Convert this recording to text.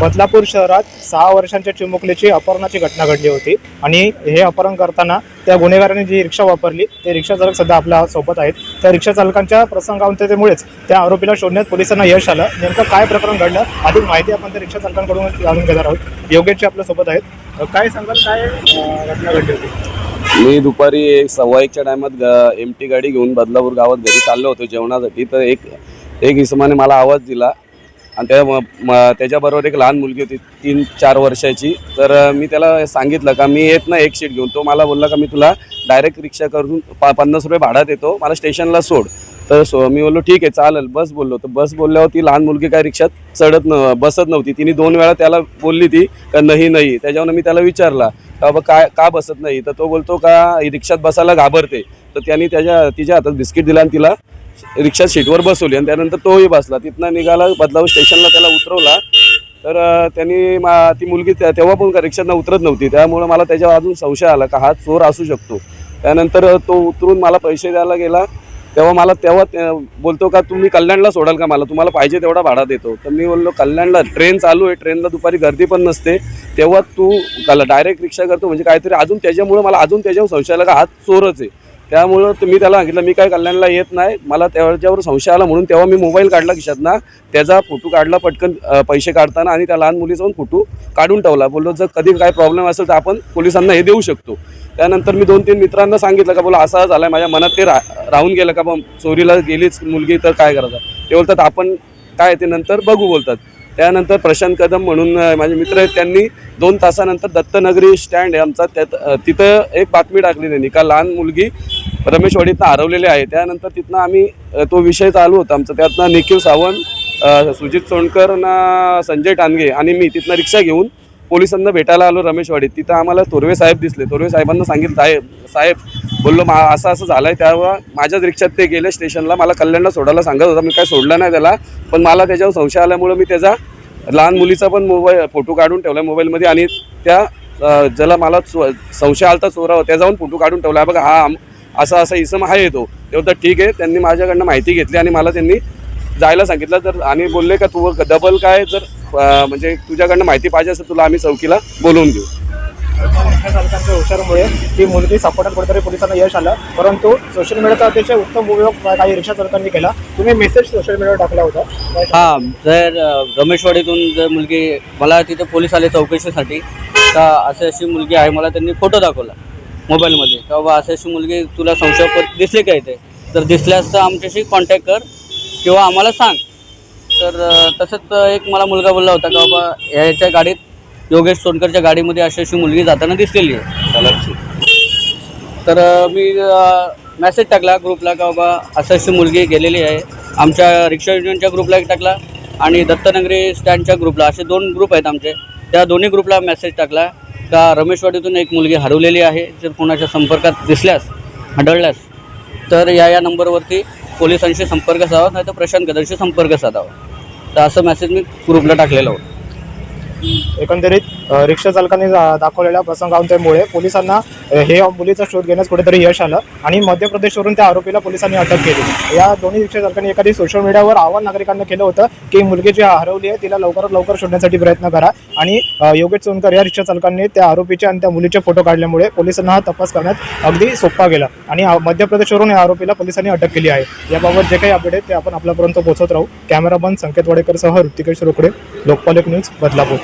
बदलापूर शहरात सहा वर्षांच्या चिमुकलीची अपहरणाची घटना घडली होती. आणि हे अपहरण करताना त्या गुन्हेगारांनी जी रिक्षा वापरली ते रिक्षा चालक सध्या आपल्यासोबत आहेत. त्या रिक्षा चालकांच्या प्रसंगावंततेमुळेच त्या आरोपीला शोधण्यात पोलिसांना यश आलं. नेमकं काय प्रकरण घडलं अधिक माहिती आपण त्या रिक्षा चालकांकडून जाणून घेणार आहोत. योगेशजी आपल्यासोबत आहेत. काय सांगाल काय घटना घडली होती? मी दुपारी एक सव्वा एकच्या टायमात एम टी गाडी घेऊन बदलापूर गावात घरी चाललो होतो जेवणासाठी. तर एक एक इसमाने मला आवाज दिला. आणि त्या त्याच्याबरोबर एक लहान मुलगी होती तीन चार वर्षाची. तर मी त्याला सांगितलं का मी येत ना एक सीट घेऊन. तो मला बोलला का मी तुला डायरेक्ट रिक्षा करून पा पन्नास रुपये भाडा देतो मला स्टेशनला सोड. तर सो मी बोललो ठीक आहे चालेल. बस बोललो. तर बस बोलल्यावर ती लहान मुलगी काय रिक्षात चढत न बसत नव्हती. तिने दोन वेळा त्याला बोलली ती का नाही नाही. त्याच्यावर मी त्याला विचारला का बा काय का बसत नाही? तर तो बोलतो का रिक्षात बसायला घाबरते. तर त्याने त्याच्या तिच्या हातात बिस्किट दिला आणि तिला रिक्षा सीटवर बसवली आणि त्यानंतर तोही बसला. तिथनं निघाला बदलाव स्टेशनला त्याला उतरवला. तर त्यांनी मा ती मुलगी त्या- तेव्हा पण रिक्षातनं उतरत नव्हती. त्यामुळं मला त्याच्यावर अजून संशय आला का हा चोर असू शकतो. त्यानंतर तो उतरून मला पैसे द्यायला गेला. तेव्हा मला तेव्हा बोलतो का तुम्ही कल्याणला सोडाल का मला? तुम्हाला पाहिजे तेवढा भाडा देतो. तर मी बोललो कल्याणला ट्रेन चालू आहे. ट्रेनला दुपारी गर्दी पण नसते. तेव्हा तू डायरेक्ट रिक्षा करतो. म्हणजे काहीतरी अजून त्याच्यामुळं मला अजून त्याच्यावर संशय आला का हा चोरच आहे. त्यामुळं मी त्याला सांगितलं मी काय कल्याणला येत नाही. मला त्याच्यावर संशय आला म्हणून तेव्हा मी मोबाईल काढला खिशातना त्याचा फोटो काढला पटकन पैसे काढताना आणि त्या लहान मुलीचा फोटो काढून ठेवला. बोललो जर कधी काय प्रॉब्लेम असेल तर आपण पोलिसांना हे देऊ शकतो. त्यानंतर मी दोन तीन मित्रांना सांगितलं का बोला असा झाला माझ्या मनात ते रा राहून गेलं का बा? चोरीला गेलीच मुलगी तर काय करायचं? ते बोलतात आपण काय ते नंतर बघू बोलतात. त्यानंतर प्रशांत कदम म्हणून माझे मित्र आहेत त्यांनी दोन तासानंतर दत्तनगरी स्टँड आहे आमचा. त्यात तिथं एक बातमी टाकली त्यांनी का लहान मुलगी रमेशवाडीतनं हरवलेले आहे. त्यानंतर तिथनं आम्ही तो विषय चालू होता आमचा. त्यातनं निखिल सावंत सुजित सोनकर ना संजय टानगे आणि मी तिथनं रिक्षा घेऊन पोलिसांना भेटायला आलो रमेशवाडीत तिथं आम्हाला तोरवे साहेब दिसले. तोरवे साहेबांना सांगितलं साहेब साहेब बोललो मा असं असं झालं आहे त्यावर माझ्याच रिक्षात ते गेले स्टेशनला. मला कल्याणला सोडायला सांगत होता. मी काय सोडलं नाही त्याला. पण मला त्याच्यावर संशय आल्यामुळं मी त्याचा लहान मुलीचा पण मोबाईल फोटो काढून ठेवला मोबाईलमध्ये आणि त्या ज्याला मला चो- संशय आलता चोरावर त्या जाऊन फोटो काढून ठेवला. बघा हा असा असा इसम आहे येतो तेव्हा तर ठीक आहे त्यांनी माझ्याकडनं माहिती घेतली आणि मला त्यांनी जायला सांगितलं. तर आणि बोलले का तू डबल काय जर म्हणजे तुझ्याकडनं माहिती पाहिजे असेल तुला आम्ही चौकीला बोलवून घेऊ चालकांच्या हुशारीमुळे ती मुलगी सापडण्यात कुठेतरी पोलिसांना यश आलं. परंतु सोशल मीडियाचा अतिशय उत्तम उपयोग काही रिक्षा चालकांनी केला. तुम्ही मेसेज सोशल मीडियावर टाकला होता. हा जर रमेशवाडीतून जर मुलगी मला तिथे पोलीस आले चौकशीसाठी का अशी अशी मुलगी आहे मला त्यांनी फोटो दाखवला. मोबाईलमध्ये. का बाबा अशी अशी मुलगी तुला संशयास्पद दिसली का इथे? तर दिसल्यास तर आमच्याशी कॉन्टॅक्ट कर किंवा आम्हाला सांग. तर तसंच एक मला मुलगा बोलला होता का बाबा ह्याच्या गाडीत योगेश सोनकरच्या गाडीमध्ये अशी अशी मुलगी जाताना दिसलेली आहे. तर मी मेसेज टाकला ग्रुपला का बाबा असं अशी मुलगी गेलेली आहे. आमच्या रिक्षा युनियनच्या ग्रुपला एक टाकला आणि दत्तनगरी स्टँडच्या ग्रुपला असे दोन ग्रुप आहेत आमचे. त्या दोन्ही ग्रुपला मेसेज टाकला. का रमेशवाडीतून एक मुलगी हरवलेली आहे जर कोणाच्या संपर्कात दिसल्यास आढळल्यास तर या या नंबरवरती पोलिसांशी संपर्क साधावा नाही तर प्रशांत गदरशी संपर्क साधावा. तर असं मेसेज मी ग्रुपला टाकलेला होता. एकंदरीत रिक्षा चालकांनी दाखवलेल्या प्रसंगांमुळे पोलिसांना हे मुलीचा शोध घेण्यास कुठेतरी यश आलं आणि मध्य प्रदेशवरून त्या आरोपीला पोलिसांनी अटक केली. या दोन्ही रिक्षा चालकांनी एखादी सोशल मीडियावर आव्हान नागरिकांना केलं होतं की मुलगी जी हरवली आहे तिला लवकरात लवकर शोधण्यासाठी प्रयत्न करा आणि योगेश सोनकर या रिक्षा चालकांनी त्या आरोपीचे आणि त्या मुलीचे फोटो काढल्यामुळे पोलिसांना हा तपास करण्यात अगदी सोपा गेला आणि मध्य प्रदेशवरून या आरोपीला पोलिसांनी अटक केली आहे. याबाबत जे काही अपडेट ते आपण आपल्यापर्यंत पोहोचत राहू. कॅमेरामन संकेत वाडेकरसह ऋतिकेश रोकडे लोकपालक न्यूज बदलापूर.